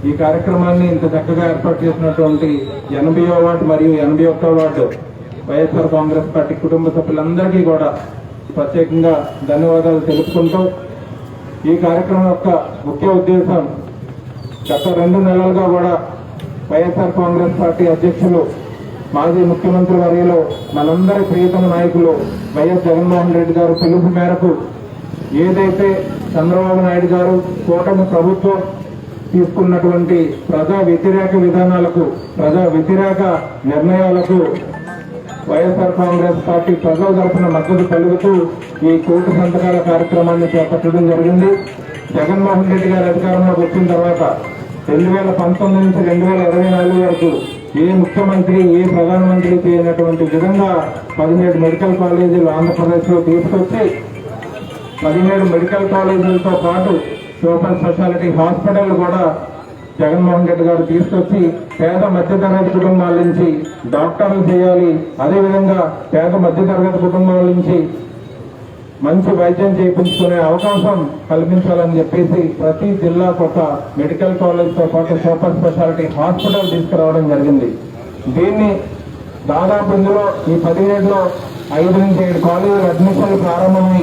ఈ కార్యక్రమాన్ని ఇంత చక్కగా ఏర్పాటు చేసినటువంటి ఎనభైవ వార్డు మరియు ఎనభై ఒక్క వార్డు వైఎస్ఆర్ కాంగ్రెస్ పార్టీ కుటుంబ సభ్యులందరికీ కూడా ప్రత్యేకంగా ధన్యవాదాలు తెలుపుకుంటూ ఈ కార్యక్రమం యొక్క ముఖ్య ఉద్దేశం గత రెండు నెలలుగా కూడా వైఎస్ఆర్ కాంగ్రెస్ పార్టీ అధ్యక్షులు మాజీ ముఖ్యమంత్రి వర్యలో మనందరి ప్రియతమ నాయకులు వైఎస్ జగన్మోహన్ రెడ్డి గారు పిలుపు మేరకు ఏదైతే చంద్రబాబు నాయుడు గారు కూటమి ప్రభుత్వం తీసుకున్నటువంటి ప్రజా వ్యతిరేక విధానాలకు ప్రజా వ్యతిరేక నిర్ణయాలకు వైఎస్ఆర్ కాంగ్రెస్ పార్టీ ప్రజల తరఫున మద్దతు పలుకుతూ ఈ కోటి సంతకాల కార్యక్రమాన్ని చేపట్టడం జరిగింది. జగన్మోహన్ రెడ్డి గారు అధికారంలోకి వచ్చిన తర్వాత రెండు వేల పంతొమ్మిది నుంచి రెండు వేల ఇరవై నాలుగు వరకు ఏ ముఖ్యమంత్రి ఏ ప్రధానమంత్రి చేయనటువంటి విధంగా పదిహేడు మెడికల్ కాలేజీలు ఆంధ్రప్రదేశ్లో తీసుకొచ్చి పదిహేడు మెడికల్ కాలేజీలతో పాటు సూపర్ స్పెషాలిటీ హాస్పిటల్ కూడా జగన్మోహన్ రెడ్డి గారు తీసుకొచ్చి పేద మధ్యతరగతి కుటుంబాల నుంచి డాక్టర్లు చేయాలి. అదేవిధంగా పేద మధ్యతరగతి కుటుంబాల నుంచి మంచి వైద్యం చేయించుకునే అవకాశం కల్పించాలని చెప్పేసి ప్రతి జిల్లాకు ఒక మెడికల్ కాలేజ్తో పాటు సూపర్ స్పెషాలిటీ హాస్పిటల్ తీసుకురావడం జరిగింది. దీన్ని దాదాపు ఇందులో ఈ పదిహేడులో ఐదు నుంచి ఏడు కాలేజీలు అడ్మిషన్లు ప్రారంభమై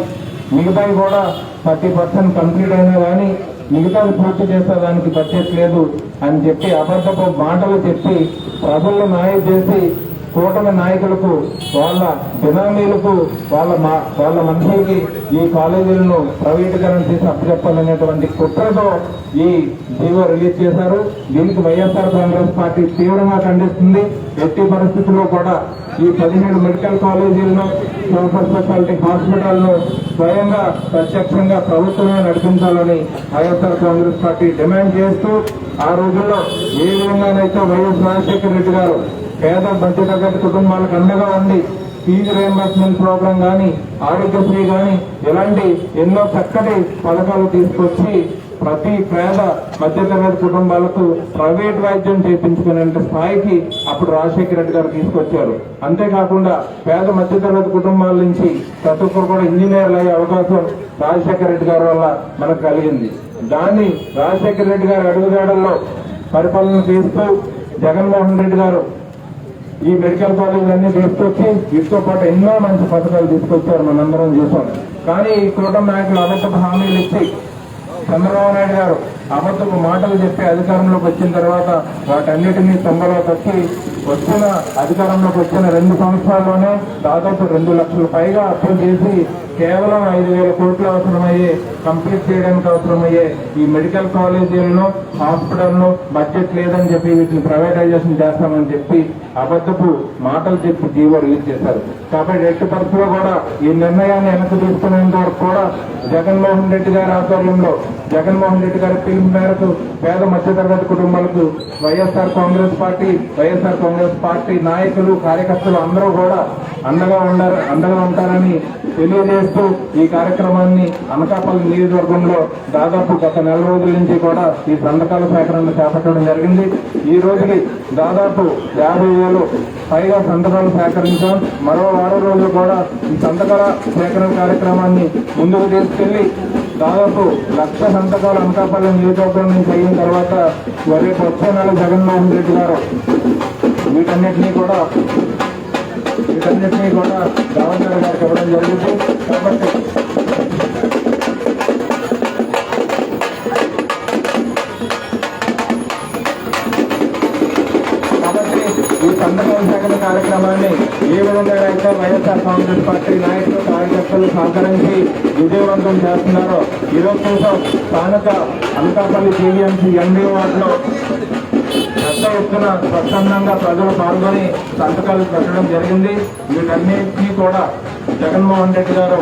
మిగతావి కూడా థర్టీ పర్సెంట్ కంప్లీట్ అయినా కానీ మిగతాది పూర్తి చేసేదానికి బడ్జెట్ లేదు అని చెప్పి అబద్ధపు మాటలు చెప్పి ప్రజలను మాయ చేసి కూటమి నాయకులకు వాళ్ళ బినామీలకు వాళ్ళ మా- వాళ్ళ మనుషులకి ఈ కాలేజీలను ప్రైవేటీకరణ చేసి అప్పచెప్పాలనేటువంటి కుట్రతో ఈ జీవో రిలీజ్ చేశారు. దీనికి వైఎస్ఆర్ కాంగ్రెస్ పార్టీ తీవ్రంగా ఖండిస్తుంది. ఎట్టి పరిస్థితుల్లో కూడా ఈ పదిహేడు మెడికల్ కాలేజీలను సూపర్ స్పెషాలిటీ హాస్పిటల్ను స్వయంగా ప్రత్యక్షంగా ప్రభుత్వమే నడిపించాలని వైఎస్ఆర్ కాంగ్రెస్ పార్టీ డిమాండ్ చేస్తూ ఆ రోజుల్లో ఏ విధంగానైతే వైఎస్ రాజశేఖర రెడ్డి గారు పేద మధ్యతరగతి కుటుంబాలకు అండగా ఉండి ఫీజు రియంబర్స్మెంట్ ప్రోగ్రాం కానీ ఆరోగ్యశ్రీ కానీ ఇలాంటి ఎన్నో చక్కటి పథకాలు తీసుకొచ్చి ప్రతి పేద మధ్యతరగతి కుటుంబాలకు ప్రైవేట్ వైద్యం చేయించుకునే స్థాయికి అప్పుడు రాజశేఖర రెడ్డి గారు తీసుకొచ్చారు. అంతేకాకుండా పేద మధ్యతరగతి కుటుంబాల నుంచి ప్రతి ఒక్కరు కూడా ఇంజనీర్లు అయ్యే అవకాశం రాజశేఖర రెడ్డి గారి వల్ల మనకు కలిగింది. దాన్ని రాజశేఖర రెడ్డి గారి అడుగుజాడల్లో పరిపాలన చేస్తూ జగన్మోహన్ రెడ్డి గారు ఈ మెడికల్ కాలేజీలన్నీ తీసుకొచ్చి వీటితో పాటు ఎన్నో మంచి పథకాలు తీసుకొచ్చారు మనందరం చూసాం. కానీ ఈ కూటమి నాయకులు అబద్ధపు హామీలు ఇచ్చి చంద్రబాబు నాయుడు గారు అబద్ధపు మాటలు చెప్పి అధికారంలోకి వచ్చిన తర్వాత వాటన్నిటినీ తొంభలో తొక్కి వచ్చిన అధికారంలోకి వచ్చిన రెండు సంవత్సరాల్లోనే దాదాపు రెండు లక్షల పైగా అప్పులు చేసి కేవలం ఐదు వేల కోట్లు అవసరమయ్యే కంప్లీట్ చేయడానికి అవసరమయ్యే ఈ మెడికల్ కాలేజీలను హాస్పిటల్ను బడ్జెట్ లేదని చెప్పి వీటిని ప్రైవేటైజేషన్ చేస్తామని చెప్పి అబద్ధపు మాటలు చెప్పి జీవో రిలీజ్ చేశారు. కాబట్టి ఎట్టి పరిస్థితిలో కూడా ఈ నిర్ణయాన్ని వెనక్కి తీసుకునేంత వరకు కూడా జగన్మోహన్ రెడ్డి గారి ఆధ్వర్యంలో జగన్మోహన్ రెడ్డి గారి పిలుపు మేరకు పేద మధ్యతరగతి కుటుంబాలకు వైఎస్ఆర్ కాంగ్రెస్ పార్టీ వైఎస్ఆర్ కాంగ్రెస్ పార్టీ నాయకులు కార్యకర్తలు అందరూ కూడా అండగా ఉండారు అండగా ఉంటారని తెలియజేస్తూ ఈ కార్యక్రమాన్ని అనకాపల్లి నియోజకవర్గంలో దాదాపు గత నెల రోజుల నుంచి కూడా ఈ సంతకాల సేకరణ చేపట్టడం జరిగింది. ఈ రోజుకి దాదాపు యాభై వేలు పైగా సంతకాలు సేకరించాం. మరో వారం రోజులు కూడా ఈ సంతకాల సేకరణ కార్యక్రమాన్ని ముందుకు తీసుకెళ్ళి దాదాపు లక్ష సంతకాలు అనకాపల్లి నియోజకవర్గం నుంచి అయిన తర్వాత వరే వచ్చే నెల జగన్మోహన్ రెడ్డి గారు వీటన్నిటినీ కూడా వీటన్నిటినీ కూడా గవర్నర్ గారికి ఇవ్వడం జరిగింది కాబట్టి కాబట్టి ఈ సందర్భం సేకరణ కార్యక్రమాన్ని ఏ విధంగా అయితే వైఎస్ఆర్ కాంగ్రెస్ పార్టీ నాయకులు కార్యకర్తలు సహకరించి విజయవంతం చేస్తున్నారో ఈరోజు చూసాం స్థానిక అనకాపల్లి టీవీఎంసీ ఎంబీ వార్డులో పెద్ద ఎత్తున స్వచ్ఛందంగా ప్రజలు పాల్గొని సంతకాలు పెట్టడం జరిగింది. వీటన్నిటినీ కూడా జగన్మోహన్ రెడ్డి గారు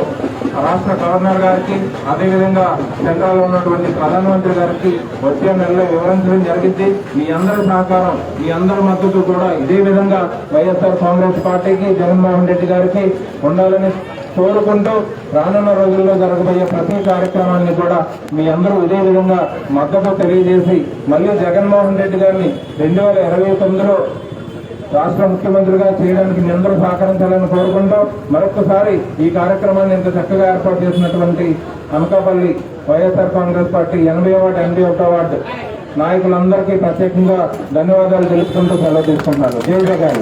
రాష్ట్ర గవర్నర్ గారికి అదేవిధంగా సెంట్రల్ ఉన్నటువంటి ప్రధానమంత్రి గారికి వచ్చే నెలలో వివరించడం జరిగింది. మీ అందరి సహకారం మీ అందరి మద్దతు కూడా ఇదే విధంగా వైఎస్ఆర్ కాంగ్రెస్ పార్టీకి జగన్మోహన్ రెడ్డి గారికి ఉండాలని కోరుకుంటూ రానున్న రోజుల్లో జరగబోయే ప్రతి కార్యక్రమాన్ని కూడా మీ అందరూ ఇదే విధంగా మద్దతు తెలియజేసి మళ్ళీ జగన్మోహన్ రెడ్డి గారిని రెండు వేల ఇరవై తొమ్మిదిలో రాష్ట్ర ముఖ్యమంత్రిగా చేయడానికి మీ అందరూ సహకరించాలని కోరుకుంటూ మరొకసారి ఈ కార్యక్రమాన్ని ఇంత చక్కగా ఏర్పాటు చేసినటువంటి అనకాపల్లి వైఎస్ఆర్ కాంగ్రెస్ పార్టీ ఎనభై వార్డు ఎనభై ఒకటో వార్డు నాయకులందరికీ ప్రత్యేకంగా ధన్యవాదాలు తెలుపుకుంటూ సెలవు తీసుకుంటున్నారు. జై జగన్.